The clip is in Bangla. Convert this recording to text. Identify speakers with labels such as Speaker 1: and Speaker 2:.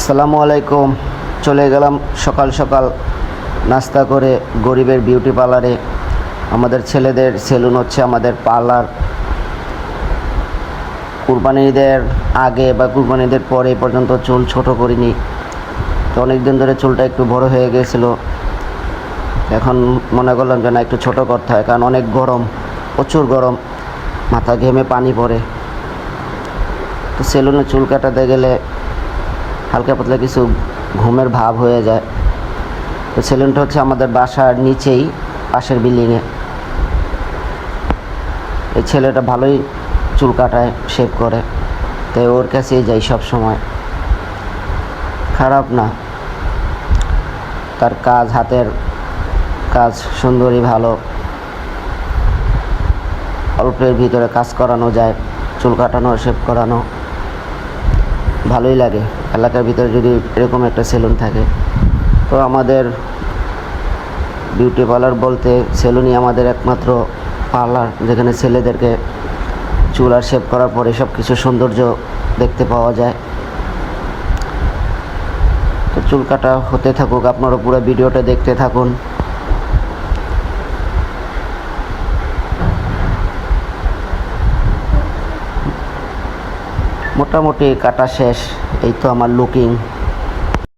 Speaker 1: আসসালামু আলাইকুম। চলে গেলাম সকাল সকাল নাস্তা করে গরিবের বিউটি পার্লারে আমাদের ছেলেদের সেলুন হচ্ছে আমাদের পার্লার কুরবানিদের আগে বা কুরবানিদের পরে পর্যন্ত চুল ছোট করিনি। তো অনেক দিন ধরে চুলটা একটু বড় হয়ে গিয়েছিল এখন মনে করলাম যে না, একটু ছোট করতে হয়, কারণ অনেক গরম, প্রচুর গরম, মাথা ঘেমে পানি পড়ে। তো সেলুনে চুল কাটাতে গেলে হালকা পাতলা কিছু ঘুমের ভাব হয়ে যায়। তো সেলুনটা হচ্ছে আমাদের বাসার নিচেই, পাশের বিল্ডিংয়ে। এই ছেলেটা ভালোই চুল কাটায়, শেভ করে। তাই ওর কাছেই যাই সব সময়। খারাপ না। তার কাজ, হাতের কাজ সুন্দরী ভালো। অল্পের ভিতরে কাজ করানো যায়, চুল কাটানো, শেভ করানো। ভালোই লাগে। এলাকার ভিতরে যদি এরকম একটা সেলুন থাকে, তো আমাদের বিউটি পার্লার বলতে সেলুনই আমাদের একমাত্র পার্লার যেখানে ছেলেদেরকে চুল আর শেভ করার পরে সব কিছু সৌন্দর্য দেখতে পাওয়া যায়। তো চুল কাটা হতে থাকুক, আপনারা পুরো ভিডিওটা দেখতে থাকুন। মোটামুটি কাটা শেষ এই তো আমার লুকিং